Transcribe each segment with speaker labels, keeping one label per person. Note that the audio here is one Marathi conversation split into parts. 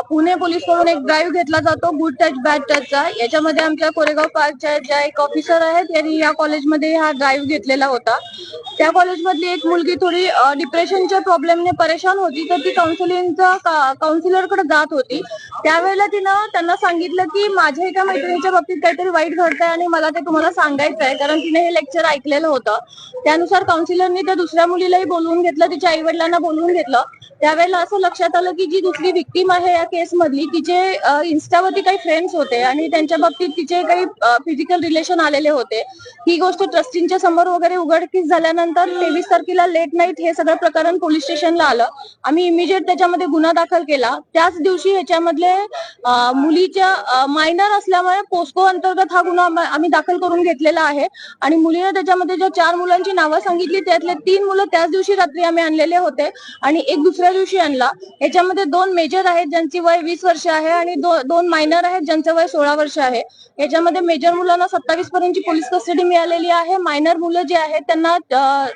Speaker 1: पुणे पोलीसकडून एक ड्राईव्ह घेतला जातो गुड टच बॅड टचचा याच्यामध्ये आमच्या कोरेगाव पार्कच्या ज्या एक ऑफिसर आहेत त्यांनी या कॉलेजमध्ये हा ड्राईव्ह घेतलेला होता. त्या कॉलेजमधली एक मुलगी थोडी डिप्रेशनच्या प्रॉब्लेमने परेशान होती तर ती काउन्सिलिंगचा काउन्सिलरकडे जात होती. त्यावेळेला तिनं त्यांना सांगितलं की माझ्या एका मैत्रिणीच्या बाबतीत काहीतरी वाईट घडतंय आणि मला ते तुम्हाला सांगायचं आहे कारण तिने हे लेक्चर ऐकलेलं होतं. त्यानुसार काउन्सिलरनी त्या दुसऱ्या मुलीलाही बोलवून घेतलं तिच्या आई वडिलांना बोलवून घेतलं. त्यावेळेला असं लक्षात आलं की जी दुसरी विक्टीम आहे या केस मधली तिचे इन्स्टावरती काही फ्रेंड्स होते आणि त्यांच्या बाबतीत तिचे काही फिजिकल रिलेशन आलेले होते. ही गोष्ट ट्रस्टींच्या समोर वगैरे उघडकीस झाल्यानंतर तेवीस तारखेला लेट नाईट हे सगळं प्रकरण पोलीस स्टेशनला आलं. आम्ही इमिजिएट त्याच्यामध्ये गुन्हा दाखल केला. त्याच दिवशी ह्याच्यामधले मुलीच्या मायनर असल्यामुळे पोस्को अंतर्गत हा गुन्हा आम्ही दाखल करून घेतलेला आहे. आणि मुलीने त्याच्यामध्ये ज्या चार मुलांची नावं सांगितली त्यातले तीन मुलं त्याच दिवशी रात्री आम्ही आणलेले होते. आणि एक दुसऱ्या दिवशी आणला. याच्यामध्ये दोन मेजर आहेत ज्यांची वय वीस वर्ष आहे आणि दो- दोन मायनर आहेत ज्यांचं वय सोळा वर्ष आहे. याच्यामध्ये मेजर मुलांना सत्तावीस पर्यंतची पोलीस कस्टडी मिळालेली आहे. मायनर मुलं जे आहेत त्यांना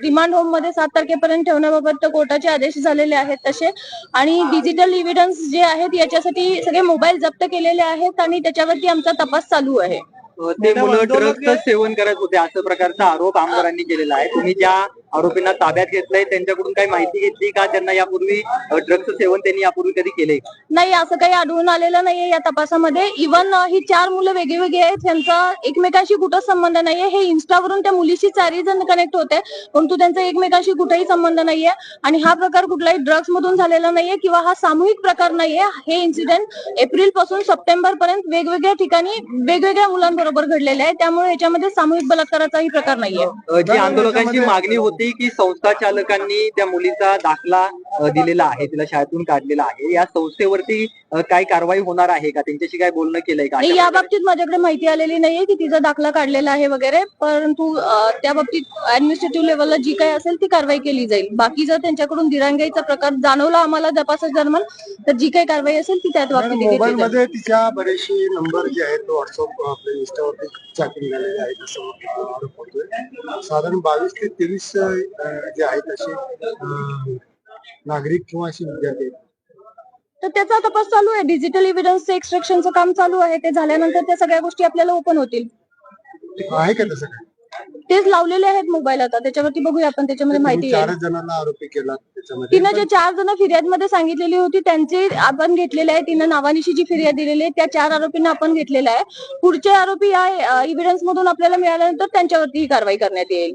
Speaker 1: रिमांड होममध्ये सात तारखेपर्यंत ठेवण्याबाबत कोर्टाचे आदेश झालेले आहेत तसे. आणि डिजिटल इव्हिडन्स जे आहेत याच्यासाठी सगळे मोबाईल जप्त केलेले आहेत आणि त्याच्यावरती आमचा तपास चालू आहे.
Speaker 2: ते मुलं ड्रग्जचं सेवन करत होते असं प्रकारचा आरोप आमदारांनी केलेला आहे. तुम्ही ज्या आरोपींना ताब्यात घेतलंय. त्यांच्याकडून काही माहिती घेतली का? त्यांना यापूर्वी ड्रग्जचं सेवन त्यांनी यापूर्वी कधी केलंय?
Speaker 1: नाही असं काही आढळून आलेलं नाहीये या तपासामध्ये. इव्हन ही चार मुलं वेगळी आहेत. त्यांचा एकमेकांशी कुठंच संबंध नाहीये. हे इन्स्टावरून त्या मुलीशी चारही जण कनेक्ट होते. परंतु त्यांचा एकमेकांशी कुठेही संबंध नाहीये. आणि हा प्रकार कुठलाही ड्रग्ज मधून झालेला नाहीये किंवा हा सामूहिक प्रकार नाहीये. हे इन्सिडेंट एप्रिलपासून सप्टेंबर पर्यंत वेगवेगळ्या ठिकाणी वेगवेगळ्या मुलांबरोबर घडलेले आहे. त्यामुळे याच्यामध्ये सामूहिक बलात्काराचाही प्रकार नाहीये.
Speaker 2: जी आंदोलकांची मागणी होती की संस्था चालकांनी त्या मुलीचा दाखला दिलेला आहे तिला शाळेतून काढलेला आहे. या संस्थेवरती काय कारवाई होणार आहे का? त्यांच्याशी काय बोलणं केलंय का?
Speaker 1: नाही या बाबतीत माझ्याकडे माहिती आलेली नाहीये की तिचा दाखला काढलेला आहे वगैरे परंतु त्या बाबतीत ऍडमिनिस्ट्रेटिव्ह लेवलला जी काही असेल ती कारवाई केली जाईल. बाकी जर त्यांच्याकडून दिरांगाईचा प्रकार जाणवला आम्हाला तपासा दरम्यान तर जी काही कारवाई असेल ती त्यात
Speaker 3: मोबाईल
Speaker 1: जाईल.
Speaker 3: मध्ये तिच्या बरेचसे नंबर जे आहेत तो व्हॉट्सअप आपल्या इंस्टावरती चॅटिंग झालेले आहेत असं साधारण बावीस ते तेवीस जे आहेत असे नागरिक किंवा असे विद्यार्थी आहेत.
Speaker 1: तर त्याचा तपास चालू आहे. डिजिटल इव्हिडन्सचं एक्स्ट्रॅक्शनचं काम चालू आहे. ते झाल्यानंतर त्या सगळ्या गोष्टी आपल्याला ओपन होतील.
Speaker 3: आहे का तसं काय?
Speaker 1: तेच लावलेले आहेत मोबाईल आता. त्याच्यावरती बघूया आपण. त्याच्यामध्ये माहिती
Speaker 3: चारच जणांना आरोपी केला त्याच्यामध्ये.
Speaker 1: तिनं जे चार जण फिर्यादमध्ये सांगितलेली होती त्यांची आपण घेतलेले आहे. तिनं नावानिशी जी फिर्याद दिलेली आहे त्या चार आरोपींना आपण घेतलेला आहे. पुढचे आरोपी या इव्हिडन्स मधून आपल्याला मिळाल्यानंतर त्यांच्यावरती ही कारवाई करण्यात येईल.